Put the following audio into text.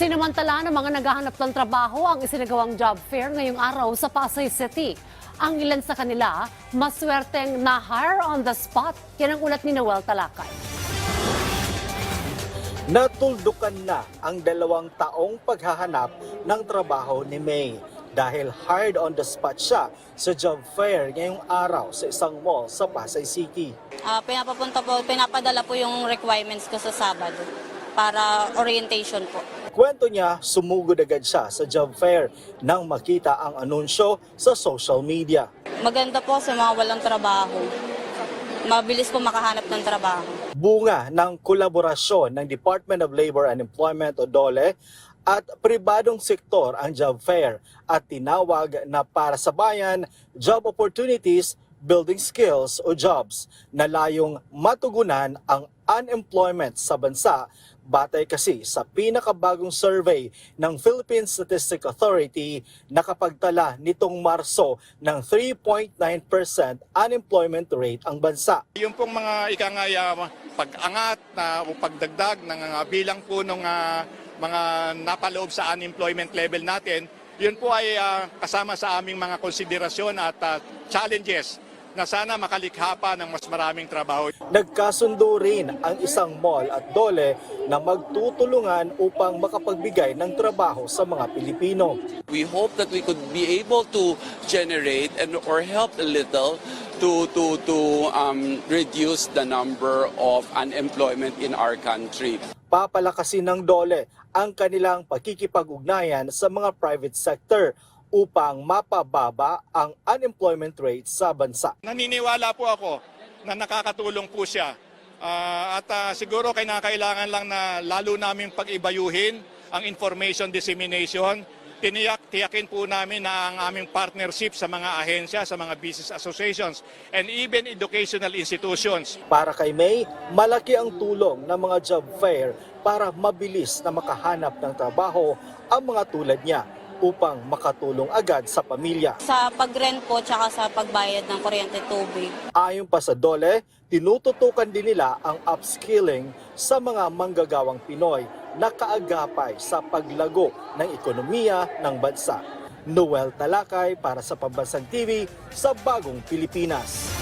Sinamantala ng mga naghahanap ng trabaho ang isinagawang job fair ngayong araw sa Pasay City. Ang ilan sa kanila, maswerteng na-hire on the spot. Yan ang ulat ni Noel Talakay. Natuldukan na ang dalawang taong paghahanap ng trabaho ni May dahil hard on the spot siya sa job fair ngayong araw sa isang mall sa Pasay City. Ah, pinapapunta po, pinapadala po yung requirements ko sa Sabado para orientation po. Kwento niya, sumugod agad siya sa job fair nang makita ang anunsyo sa social media. Maganda po sa mga walang trabaho. Mabilis po makahanap ng trabaho. Bunga ng kolaborasyon ng Department of Labor and Employment o DOLE at pribadong sektor ang job fair at tinawag na para sa bayan job opportunities building skills o jobs na layong matugunan ang unemployment sa bansa batay kasi sa pinakabagong survey ng Philippine Statistic Authority nakapagtala nitong Marso ng 3.9% unemployment rate ang bansa. Yung pong mga ikangaya pag-angat na o pagdagdag ng uh, bilang po ng uh, mga napaloob sa unemployment level natin, yun po ay uh, kasama sa aming mga konsiderasyon at uh, challenges na sana makalikha pa ng mas maraming trabaho. Nagkasundo rin ang isang mall at dole na magtutulungan upang makapagbigay ng trabaho sa mga Pilipino. We hope that we could be able to generate and or help a little to to to um, reduce the number of unemployment in our country. Papalakasin ng dole ang kanilang pakikipag-ugnayan sa mga private sector upang mapababa ang unemployment rate sa bansa. Naniniwala po ako na nakakatulong po siya. Ah, at ah, siguro kailangan lang na lalo namin pag-ibayuhin ang information dissemination. Tiniyak, tiyakin po namin na ang aming partnership sa mga ahensya, sa mga business associations, and even educational institutions Para kay May, malaki ang tulong ng mga job fair para mabilis na makahanap ng trabaho ang mga tulad niya upang makatulong agad sa pamilya. Sa pag-rent po tsaka sa pagbayad ng kuryente tubig. Ayon pa sa DOLE, tinututukan din nila ang upskilling sa mga manggagawang Pinoy na kaagapay sa paglago ng ekonomiya ng bansa. Noel Talakay para sa Pambansang TV sa Bagong Pilipinas.